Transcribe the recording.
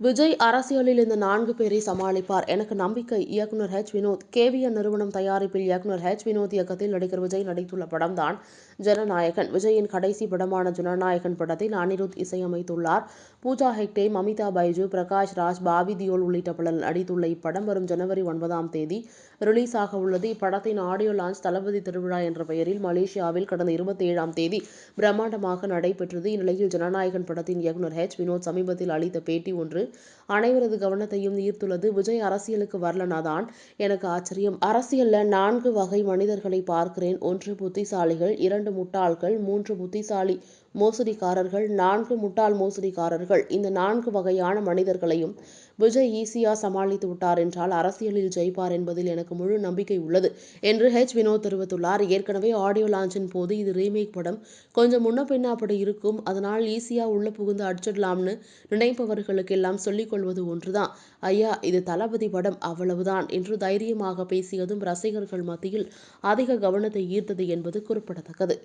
விஜய் அரசியலில் இந்த நான்கு பேரை சமாளிப்பார் எனக்கு நம்பிக்கை இயக்குனர் ஹெச் வினோத். கேவிஎன் நிறுவனம் தயாரிப்பில் இயக்குனர் ஹெச் வினோத் இயக்கத்தில் நடிகர் விஜய் நடித்துள்ள படம்தான் ஜனநாயகன். விஜயின் கடைசி படமான ஜனநாயகன் படத்தில் அனிருத் இசையமைத்துள்ளார். பூஜா ஹெக்டே மமிதா பைஜு பிரகாஷ் ராஜ் பாபி தியோல் உள்ளிட்ட பலர் நடித்துள்ள இப்படம் வரும் ஜனவரி ஒன்பதாம் தேதி ரிலீஸ் ஆக உள்ளது. இப்படத்தின் ஆடியோ லான்ச் தளபதி திருவிழா என்ற பெயரில் மலேசியாவில் கடந்த இருபத்தி ஏழாம் தேதி பிரம்மாண்டமாக நடைபெற்றது. இந்நிலையில் ஜனநாயகன் படத்தின் இயக்குனர் ஹெச் வினோத் சமீபத்தில் அளித்த பேட்டி ஒன்று அனைவரது கவனத்தையும் ஈர்த்துள்ளது. விஜய் அரசியலுக்கு வரலனாதான் எனக்கு ஆச்சரியம். அரசியல்ல நான்கு வகை மனிதர்களை பார்க்கிறேன். ஒன்று புத்திசாலிகள் இரண்டு முட்டாள்கள் மூன்று புத்திசாலி மோசடிக்காரர்கள் நான்கு முட்டாள் மோசடிக்காரர்கள் இந்த நான்கு வகையான மனிதர்களையும் விஜய் ஈஸியா சமாளித்து விட்டார் என்றால் அரசியலில் ஜெயிப்பார் என்பதில் எனக்கு முழு நம்பிக்கை உள்ளது என்று ஹெச். வினோத் தெரிவித்துள்ளார். ஏற்கனவே ஆடியோ லான்ச்சின் போது இது ரீமேக் படம். கொஞ்சம் முன்ன பின்ன அப்படி இருக்கும். அதனால் ஈஸியா உள்ள புகுந்து அடிச்சிடலாம்னு நினைப்பவர்களுக்கு எல்லாம் சொல்லிக் கொள்வது ஒன்றுதான். ஐயா இது தளபதி படம். அவ்வளவுதான் என்று தைரியமாக பேசியதும் ரசிகர்கள் மத்தியில் அதிக கவனத்தை ஈர்த்தது என்பது குறிப்பிடத்தக்கது.